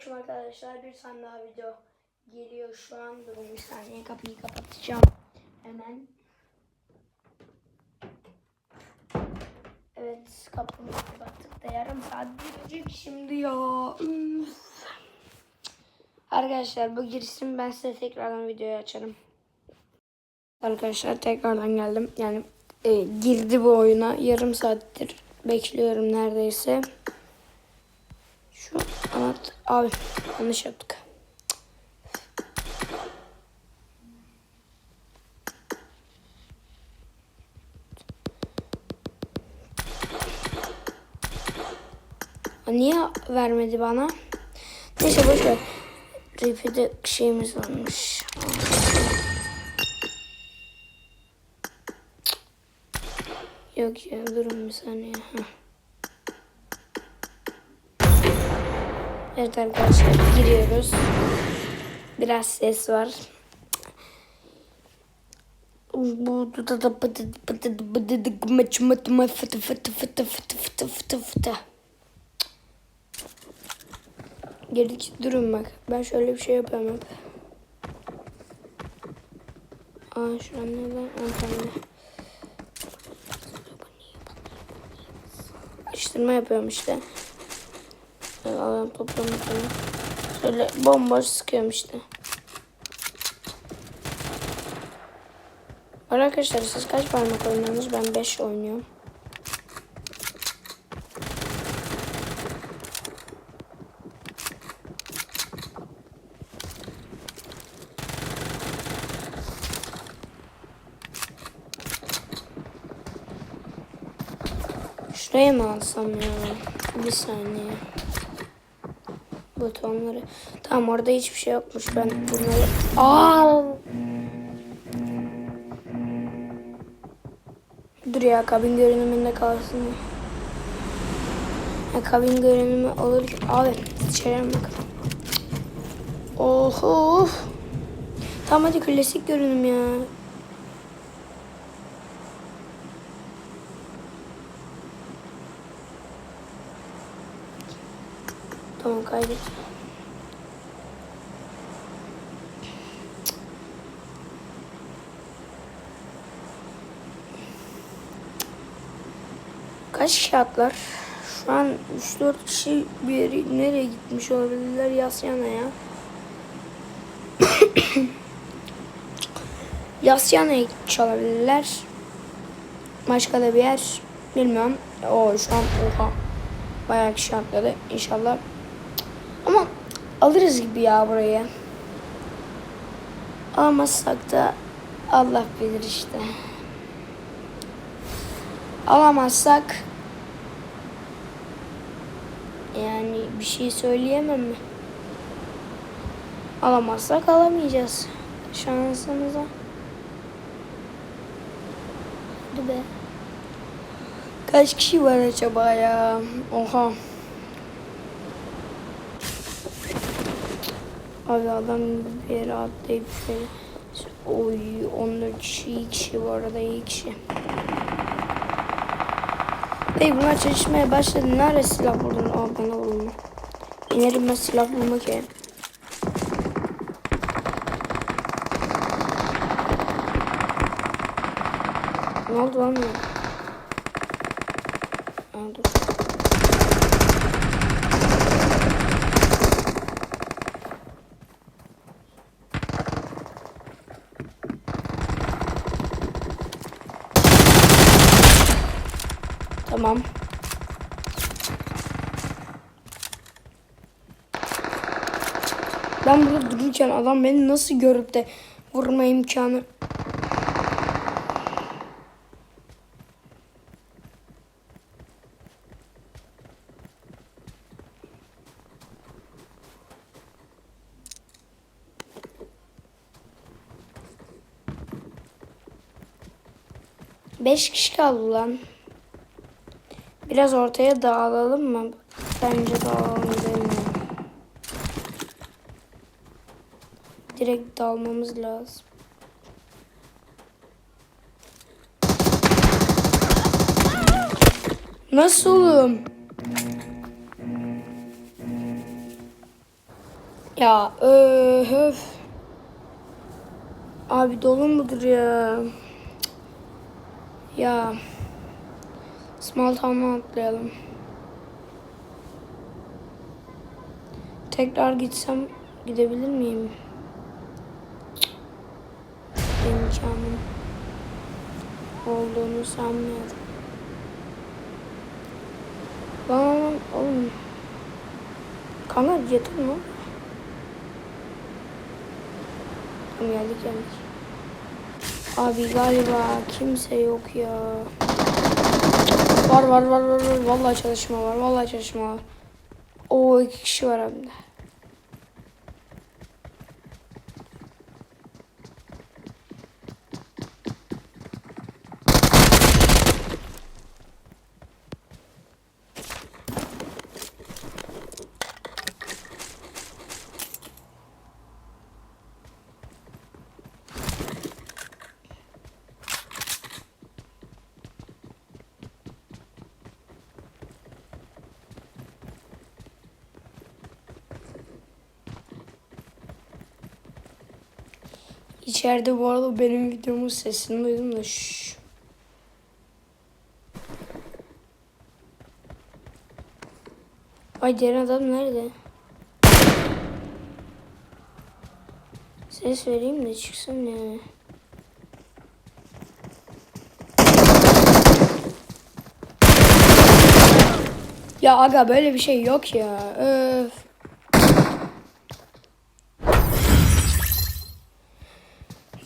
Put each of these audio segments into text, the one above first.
Selamünaleyküm arkadaşlar. Bir tane daha video geliyor şu an. Durun bir saniye kapıyı kapatacağım. Hemen. Evet kapımı kapattık da yarım saat girecek şimdi ya. Arkadaşlar bu girişim ben size tekrardan videoyu açarım. Arkadaşlar tekrardan geldim. Yani e, girdi bu oyuna. Yarım saattir bekliyorum neredeyse. Şu anahtar... Abi yanlış yaptık. Niye vermedi bana? Neyse boşver. Repeat'e şeyimiz varmış. Yok ya durun bir saniye. Heh. Evet arkadaşlar giriyoruz. Biraz ses var. Bu da da pıtı pıtı pıtı dı gımaç mıtı mı fıtı fıtı fıtı fıtı fıtı fıtı fıtı. Gerici durun bak. Ben şöyle bir şey yapıyorum hep. Aa şuran ne lan? Aa tamam. Karıştırma yapıyorum işte. Alan toplamak falan. Şöyle bomboş sıkıyorum işte. Arkadaşlar siz kaç parmak oynuyorsunuz? Ben 5 oynuyorum. Şuraya mı alsam ya? Bir saniye. Butonları. Tamam orada hiçbir şey yokmuş. Ben bunları... Aa! Dur ya kabin görünümünde kalsın. Ya, kabin görünümü olur. Abi içeri bakalım. Oh, of. Tamam hadi klasik görünüm ya. Tamam kaydet. Kaç kişi atlar? Şu an 3-4 kişi bir yere, nereye gitmiş olabilirler Yasyana ya. Yasyana'ya gitmiş olabilirler. Başka da bir yer bilmiyorum. O şu an oha. Bayağı kişi atladı. İnşallah ama alırız gibi ya burayı. Alamazsak da Allah bilir işte. Alamazsak yani bir şey söyleyemem mi? Alamazsak alamayacağız. Şansımıza. Hadi be. Kaç kişi var acaba ya? Oha. Abi adam bir yere atlayıp şöyle. Oy 14 kişi, iyi kişi bu arada iyi kişi. Bey bunlar çalışmaya başladı. Nerede silah buldun? Aa bana bulma. İnerim ben silah bulmak ya. Ne oldu lan? ya? Aa, dur. Tamam. Ben burada dururken adam beni nasıl görüp de vurma imkanı Beş kişi kaldı lan. Biraz ortaya dağılalım mı? Bence dağılalım bilmiyorum. Direkt dalmamız lazım. Nasıl oğlum? Ya öf. Abi dolu mudur ya? Ya. Small Town'a atlayalım. Tekrar gitsem gidebilir miyim? İmkanım olduğunu sanmıyorum. Lan oğlum. Kanka yeter mi? Tamam geldik geldik. Abi galiba kimse yok ya. Var var var var. Vallahi çalışma var. Vallahi çalışma var. Oo iki kişi var abi. de. İçeride bu arada benim videomun sesini duydum da şşş. Ay diğer adam nerede? Ses vereyim de çıksın yani. Ya aga böyle bir şey yok ya. Öf.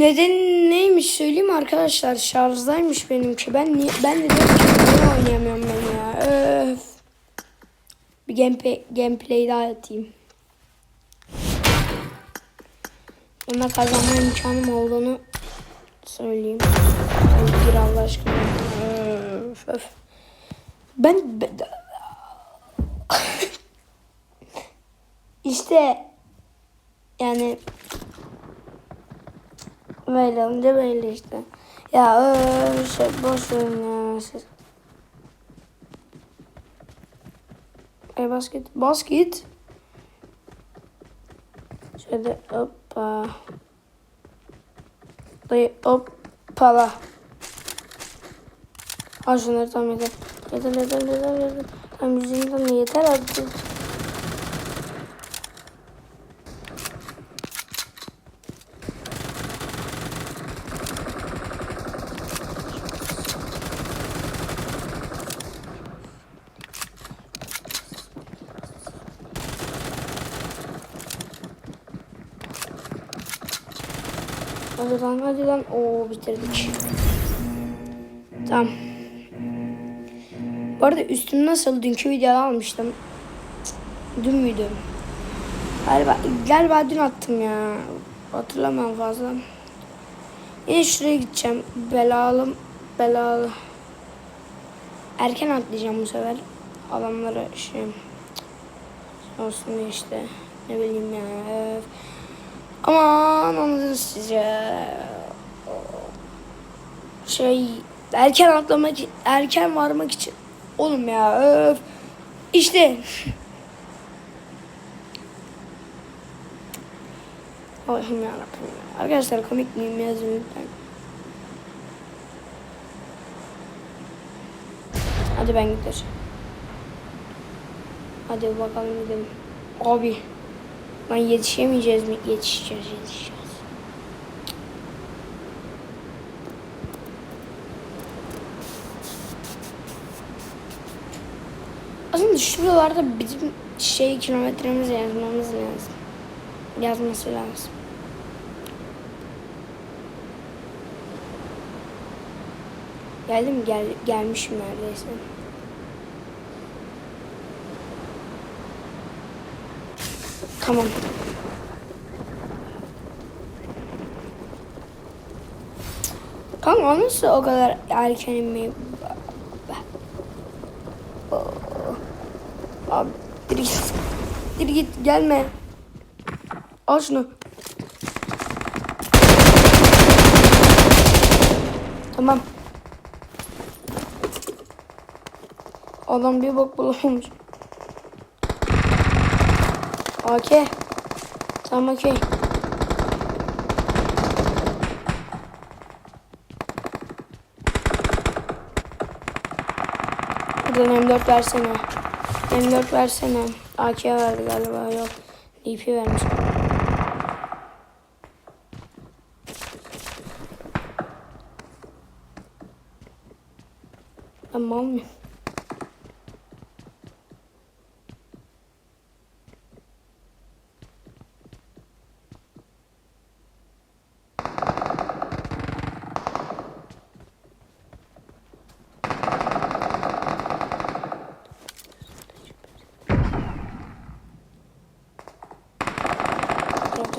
Neden neymiş söyleyeyim arkadaşlar şarjdaymış benimki. Ben niye ben de diyorum ki niye oynayamıyorum ben ya. Öf. Bir gameplay, gameplay daha atayım. Ona kazanma imkanım olduğunu söyleyeyim. Gir Allah aşkına. Öf, öf. Ben, ben işte yani Böyle olunca böyle işte. Ya öyle şey boş verin. Ey basket. Basket. Şöyle hoppa. Dayı hoppala. Al şunları tam yeter. Yeter yeter yeter yeter. Tam yüzünden de yeter artık. Hadi lan. Oo bitirdik. Tamam. Bu arada üstüm nasıl? Dünkü videoda almıştım. Dün müydü? Galiba, galiba dün attım ya. Hatırlamam fazla. Yine şuraya gideceğim. Belalı. Belalı. Erken atlayacağım bu sefer. Adamlara şey olsun işte. Ne bileyim ya. Aman anladınız siz ya. Şey erken atlamak erken varmak için. Oğlum ya öf. İşte. Allah'ım yarabbim ya. Arkadaşlar komik miyim yazın lütfen. Hadi ben giderim. Hadi bakalım gidelim. Abi. Lan yetişemeyeceğiz mi? Yetişeceğiz, yetişeceğiz. Aslında şuralarda bizim şey kilometremiz yazmamız lazım. Yazması lazım. Geldim gel gelmişim neredeyse. Tamam. Kanka nasıl o kadar erken inmeyi... Abi bir git. Bir git gelme. Al şunu. Tamam. Adam bir bok bulamamış. AK. Tamam okey. Buradan M4 versene. M4 versene. AK verdi galiba yok. DP vermiş. Ben mal mıyım?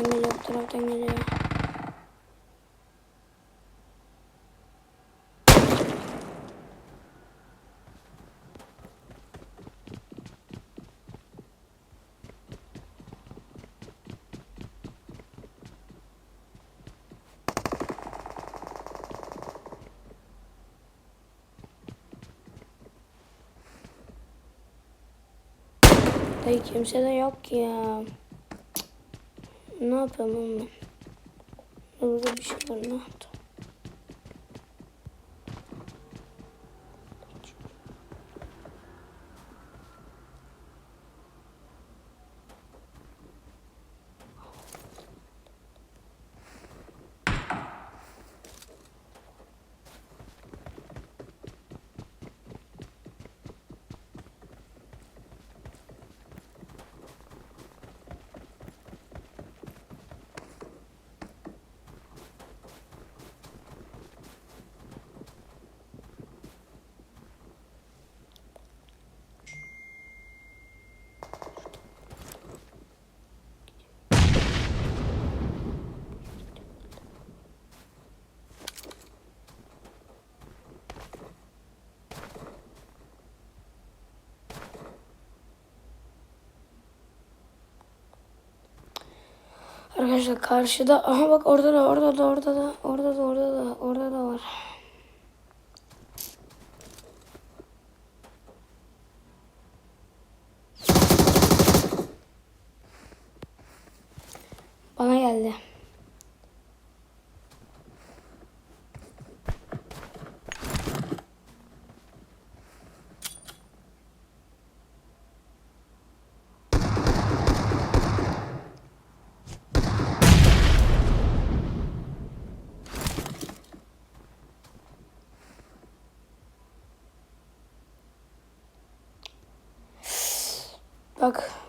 Bu taraftan geliyor, bu taraftan geliyor. Dayı kimse de yok ki ya. Yapayım oğlum ben? Burada bir şey var? Arkadaşlar karşıda aha bak orada da orada da orada da orada da orada da orada da var. Bana geldi. Bak.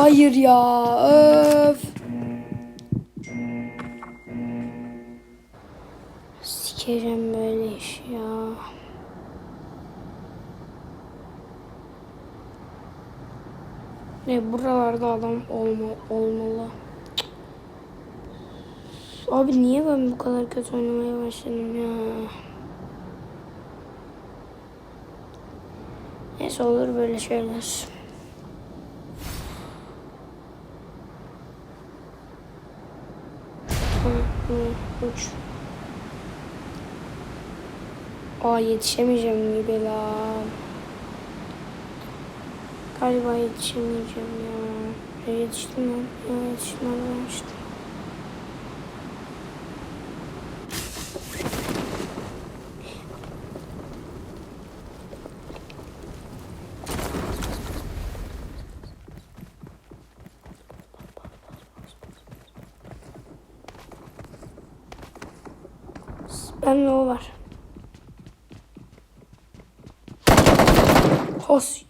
Hayır ya. Öf. Sikerim böyle iş ya. Ne buralarda adam olma, olmalı. Abi niye ben bu kadar kötü oynamaya başladım ya? Neyse olur böyle şeyler. Uç. Aa yetişemeyeceğim gibi lan. Galiba yetişemeyeceğim ya. Yetiştim lan. Ya yetiştim lan. Yetiştim. Bende o var. Hos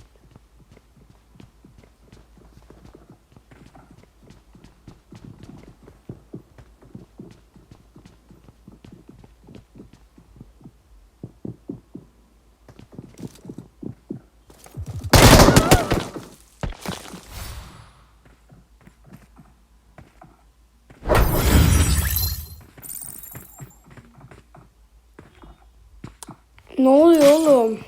Ne oluyor oğlum?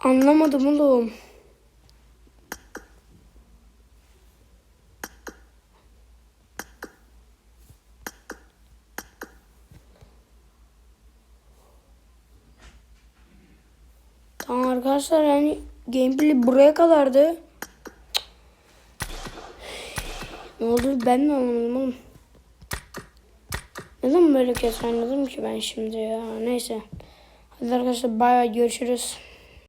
Anlamadım oğlum. Tamam arkadaşlar yani gameplay buraya kadardı. Ne oldu ben de anlamadım oğlum. Neden böyle kötü oynadım ki ben şimdi ya. Neyse. Hadi arkadaşlar bay bay görüşürüz.